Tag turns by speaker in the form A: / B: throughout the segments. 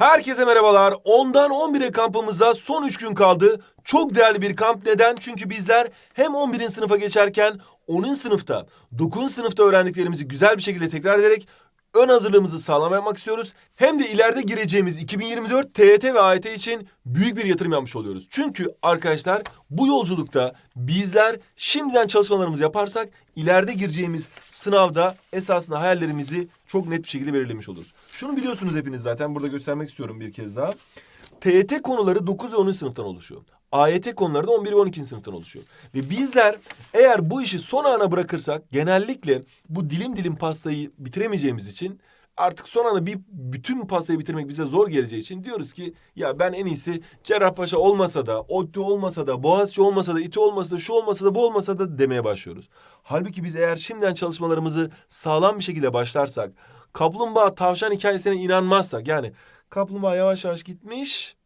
A: Herkese merhabalar. 10'dan 11'e kampımıza son 3 gün kaldı. Çok değerli bir kamp. Neden? Çünkü bizler hem 11. sınıfa geçerken 10. sınıfta, 9. sınıfta öğrendiklerimizi güzel bir şekilde tekrar ederek ön hazırlığımızı sağlam yapmak istiyoruz. Hem de ileride gireceğimiz 2024 TYT ve AYT için büyük bir yatırım yapmış oluyoruz. Çünkü arkadaşlar bu yolculukta bizler şimdiden çalışmalarımızı yaparsak ileride gireceğimiz sınavda esasında hayallerimizi çok net bir şekilde belirlemiş oluruz. Şunu biliyorsunuz hepiniz zaten burada göstermek istiyorum bir kez daha. TYT konuları 9 ve 10. sınıftan oluşuyor. AYT konuları da 11 ve 12. sınıftan oluşuyor. Ve bizler eğer bu işi son ana bırakırsak genellikle bu dilim dilim pastayı bitiremeyeceğimiz için artık son ana bir bütün pastayı bitirmek bize zor geleceği için diyoruz ki ya ben en iyisi Cerrahpaşa olmasa da, ODTÜ olmasa da, Boğaziçi olmasa da, İTÜ olmasa da, şu olmasa da, bu olmasa da demeye başlıyoruz. Halbuki biz eğer şimdiden çalışmalarımızı sağlam bir şekilde başlarsak, kaplumbağa tavşan hikayesine inanmazsak yani kaplumbağa yavaş yavaş gitmiş,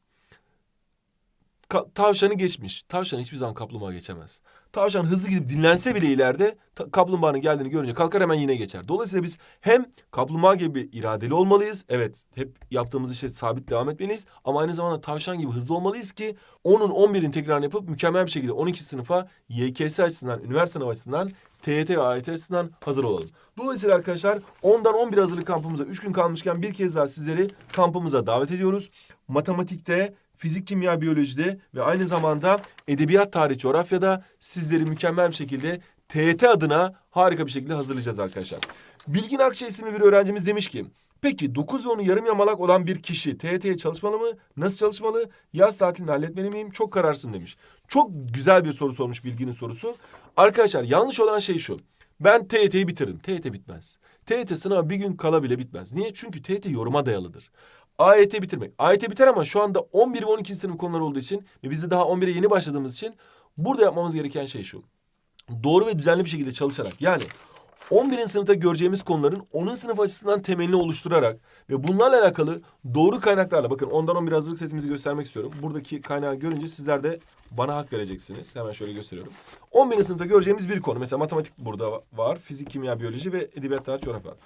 A: Ka- tavşanı geçmiş. Tavşan hiçbir zaman kaplumbağa geçemez. Tavşan hızlı gidip dinlense bile ileride kaplumbağanın geldiğini görünce kalkar hemen yine geçer. Dolayısıyla biz hem kaplumbağa gibi iradeli olmalıyız. Evet hep yaptığımız işe sabit devam etmeliyiz. Ama aynı zamanda tavşan gibi hızlı olmalıyız ki onun 11'in tekrarını yapıp mükemmel bir şekilde 12 sınıfa YKS açısından, üniversite sınavı açısından TYT ve AYT açısından hazır olalım. Dolayısıyla arkadaşlar 10'dan 11 hazırlık kampımıza 3 gün kalmışken bir kez daha sizleri kampımıza davet ediyoruz. Matematikte, fizik, kimya, biyolojide ve aynı zamanda edebiyat, tarih, coğrafyada sizleri mükemmel bir şekilde TYT adına harika bir şekilde hazırlayacağız arkadaşlar. Bilgin Akça isimli bir öğrencimiz demiş ki Peki 9 ve 10'u yarım yamalak olan bir kişi TYT'ye çalışmalı mı? Nasıl çalışmalı? Yaz tatilini halletmeli miyim? Çok kararsın demiş. Çok güzel bir soru sormuş Bilgin'in sorusu. Arkadaşlar yanlış olan şey şu. Ben TYT'yi bitirdim. TYT bitmez. TYT sınavı bir gün kala bile bitmez. Niye? Çünkü TYT yoruma dayalıdır. AYT bitirmek. AYT biter ama şu anda 11 ve 12. sınıf konuları olduğu için ve biz de daha 11'e yeni başladığımız için burada yapmamız gereken şey şu. Doğru ve düzenli bir şekilde çalışarak yani 11. sınıfta göreceğimiz konuların 10. sınıf açısından temelini oluşturarak ve bunlarla alakalı doğru kaynaklarla bakın ondan 11 hazırlık setimizi göstermek istiyorum. Buradaki kaynağı görünce sizler de bana hak vereceksiniz. Hemen şöyle gösteriyorum. 11. sınıfta göreceğimiz bir konu. Mesela matematik burada var. Fizik, kimya, biyoloji ve edebiyat, tarih, coğrafya var.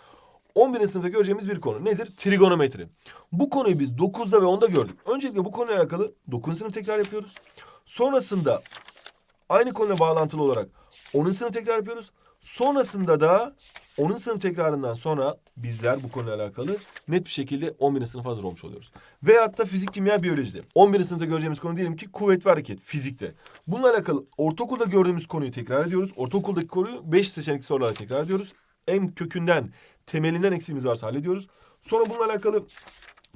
A: 11. sınıfta göreceğimiz bir konu. Nedir? Trigonometri. Bu konuyu biz 9'da ve 10'da gördük. Öncelikle bu konuyla alakalı 9. sınıf tekrar yapıyoruz. Sonrasında aynı konuyla bağlantılı olarak 10. sınıf tekrar yapıyoruz. Sonrasında da 10. sınıf tekrarından sonra bizler bu konuyla alakalı net bir şekilde 11. sınıf hazır olmuş oluyoruz. Veyahut da fizik, kimya, biyolojide. 11. sınıfta göreceğimiz konu diyelim ki kuvvet ve hareket fizikte. Bununla alakalı ortaokulda gördüğümüz konuyu tekrar ediyoruz. Ortaokuldaki konuyu 5 seçenekli sorularla tekrar ediyoruz. En kökünden, temelinden eksiğimiz varsa hallediyoruz. Sonra bununla alakalı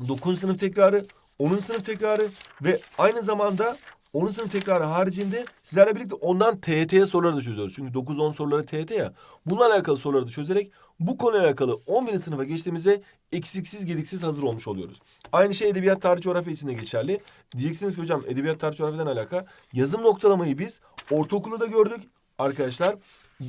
A: 9. sınıf tekrarı, 10. sınıf tekrarı ve aynı zamanda 10. sınıf tekrarı haricinde sizlerle birlikte ondan TYT'ye soruları da çözüyoruz. Çünkü 9-10 soruları TYT ya. Bununla alakalı soruları da çözerek bu konuyla alakalı 11. sınıfa geçtiğimizde eksiksiz gediksiz hazır olmuş oluyoruz. Aynı şey edebiyat tarih coğrafya için de geçerli. Diyeceksiniz ki hocam edebiyat tarih coğrafyadan alaka. Yazım noktalamayı biz ortaokulda da gördük arkadaşlar.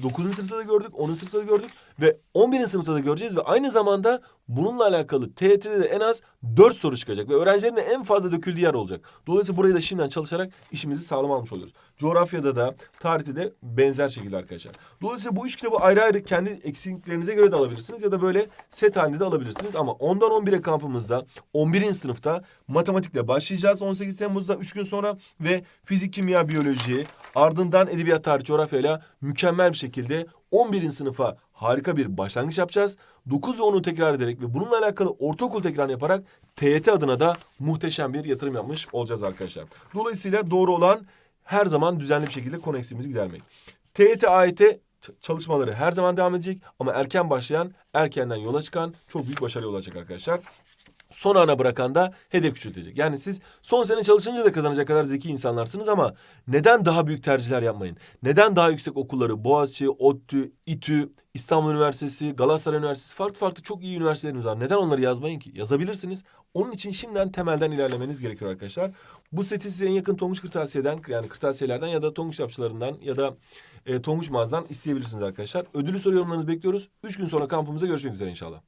A: 9. sınıfta da gördük, 10. sınıfta da gördük ve 11. sınıfta da göreceğiz ve aynı zamanda bununla alakalı TYT'de de en az 4 soru çıkacak ve öğrencilerin en fazla döküldüğü yer olacak. Dolayısıyla burayı da şimdiden çalışarak işimizi sağlam almış oluyoruz. Coğrafyada da, tarihte de benzer şekilde arkadaşlar. Dolayısıyla bu üç kitabı ayrı ayrı kendi eksikliklerinize göre de alabilirsiniz ya da böyle set halinde de alabilirsiniz. Ama 10'dan 11'e kampımızda 11. sınıfta matematikle başlayacağız 18 Temmuz'da 3 gün sonra ve fizik, kimya, biyoloji ardından edebiyat, tarih, coğrafyayla mükemmel bir şekilde 11. sınıfa harika bir başlangıç yapacağız. 9 ve 10'u tekrar ederek ve bununla alakalı ortaokul tekrarını yaparak TYT adına da muhteşem bir yatırım yapmış olacağız arkadaşlar. Dolayısıyla doğru olan her zaman düzenli bir şekilde konu eksiğimizi gidermek. TYT, AYT çalışmaları her zaman devam edecek ama erken başlayan, erkenden yola çıkan çok büyük başarı olacak arkadaşlar son ana bırakan da hedef küçültecek. Yani siz son sene çalışınca da kazanacak kadar zeki insanlarsınız ama neden daha büyük tercihler yapmayın? Neden daha yüksek okulları Boğaziçi, ODTÜ, İTÜ, İstanbul Üniversitesi, Galatasaray Üniversitesi farklı farklı çok iyi üniversitelerimiz var. Neden onları yazmayın ki? Yazabilirsiniz. Onun için şimdiden temelden ilerlemeniz gerekiyor arkadaşlar. Bu seti size en yakın Tonguç Kırtasiye'den yani kırtasiyelerden ya da Tonguç Yapçılarından ya da e, Tonguç Mağaza'dan isteyebilirsiniz arkadaşlar. Ödülü soru yorumlarınızı bekliyoruz. Üç gün sonra kampımıza görüşmek üzere inşallah.